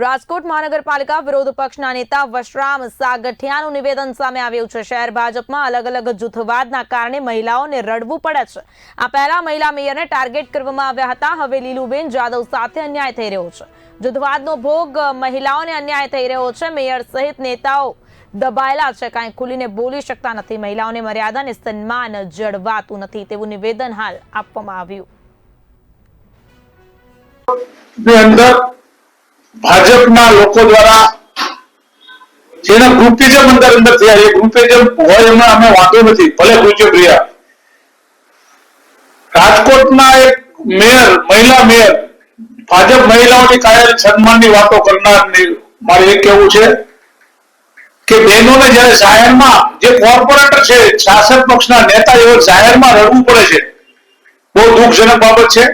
રાજકોટ મહાનગરપાલિકા વિરોધ પક્ષના નેતા વશરામ સાગઠિયાનું નિવેદન સામે આવ્યું છે. શહેર ભાજપમાં અલગ અલગ જૂથવાદના કારણે મહિલાઓને રડવું પડે છે. આ પહેલા મહિલા મેયરને ટાર્ગેટ કરવામાં આવ્યા હતા. હવે લીલુબેન જાદવ સાથે અન્યાય થઈ રહ્યો છે. જૂથવાદનો ભોગ મહિલાઓને અન્યાય થઈ રહ્યો છે. મેયર સહિત નેતાઓ દબાયેલા છે. કાંઈ ખુલીને બોલી શકતા નથી. મહિલાઓને મર્યાદા અને સન્માન જળવાતું નથી તેવું નિવેદન હાલ આપવામાં આવ્યું. ભાજપના લોકો દ્વારા જેના ગ્રુપિઝમ અંદર અંદર થયા, એ ગ્રુપિઝમ હોય એમાં અમે વાંધો નથી, ભલે ગ્રુપિઝમ રહ્યા. રાજકોટના એક મેયર, મહિલા મેયર, ભાજપ મહિલાઓની કાયર સન્માનની વાતો કરનારની મારે એ કહેવું છે કે બહેનોને જયારે જાહેરમાં જે કોર્પોરેટર છે, શાસક પક્ષના નેતા એવો જાહેરમાં રડવું પડે છે. બહુ દુઃખજનક બાબત છે.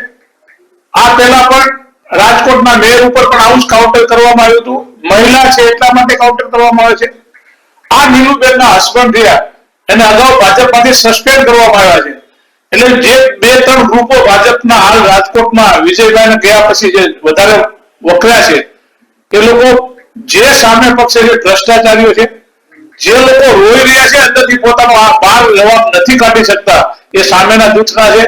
આ પહેલા પણ રાજકોટના મેયર ઉપર પણ આવું જ કાઉન્ટર કરવામાં આવ્યું હતું. મહિલા છે એટલા માટે કાઉન્ટર કરવામાં આવે છે. આ નીલુબેનના હસબન્ડ રહ્યા. એને અગાઉ ભાજપમાંથી સસ્પેન્ડ કરવામાં આવ્યા છે. એટલે જે બે, ત્રણ ગ્રુપો ભાજપના હાલ રાજકોટમાં વિજયભાઈને ગયા પછી જે વધારે વકર્યા છે, એ લોકો જે સામે પક્ષે જે ભ્રષ્ટાચારીઓ છે, જે લોકો રોઈ રહ્યા છે, અંદરથી પોતાનો આ બાર જવાબ નથી કાઢી શકતા. એ સામેના જૂથના છે.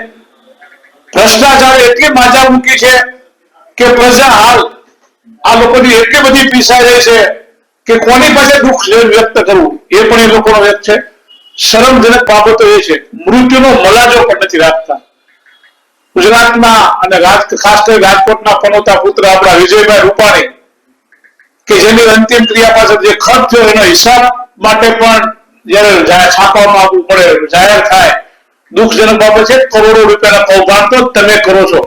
ભ્રષ્ટાચાર એટલી માજા મૂકી છે કે પ્રજા હાલ આ લોકોની એટલી બધી પીસાઈ રહી છે કે કોની પાસે દુઃખ વ્યક્ત કરવું? એ પણ એ લોકોનો વ્યક્ત છે. શરમજનક બાબતો એ છે. મૃત્યુનો મલાજો પણ નથી રાખતા. ગુજરાતના અને ખાસ કરી રાજકોટના પનોતા પુત્ર આપણા વિજયભાઈ રૂપાણી, કે જેની અંતિમ ક્રિયા પાછળ જે ખર્ચ થયો એનો હિસાબ માટે પણ જયારે છાપવામાં આવવું પડે, જાહેર થાય, દુઃખજનક બાબત છે. કરોડો રૂપિયાના કૌભાંડ તો તમે કરો છો.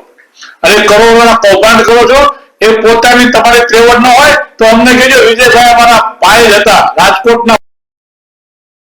અને કરોડોના કૌભાંડ કરો છો, એ પોતાની તમારી ત્રેવડ ન હોય તો અમને કહેજો, વિજયભાઈ અમારા જ હતા, રાજકોટના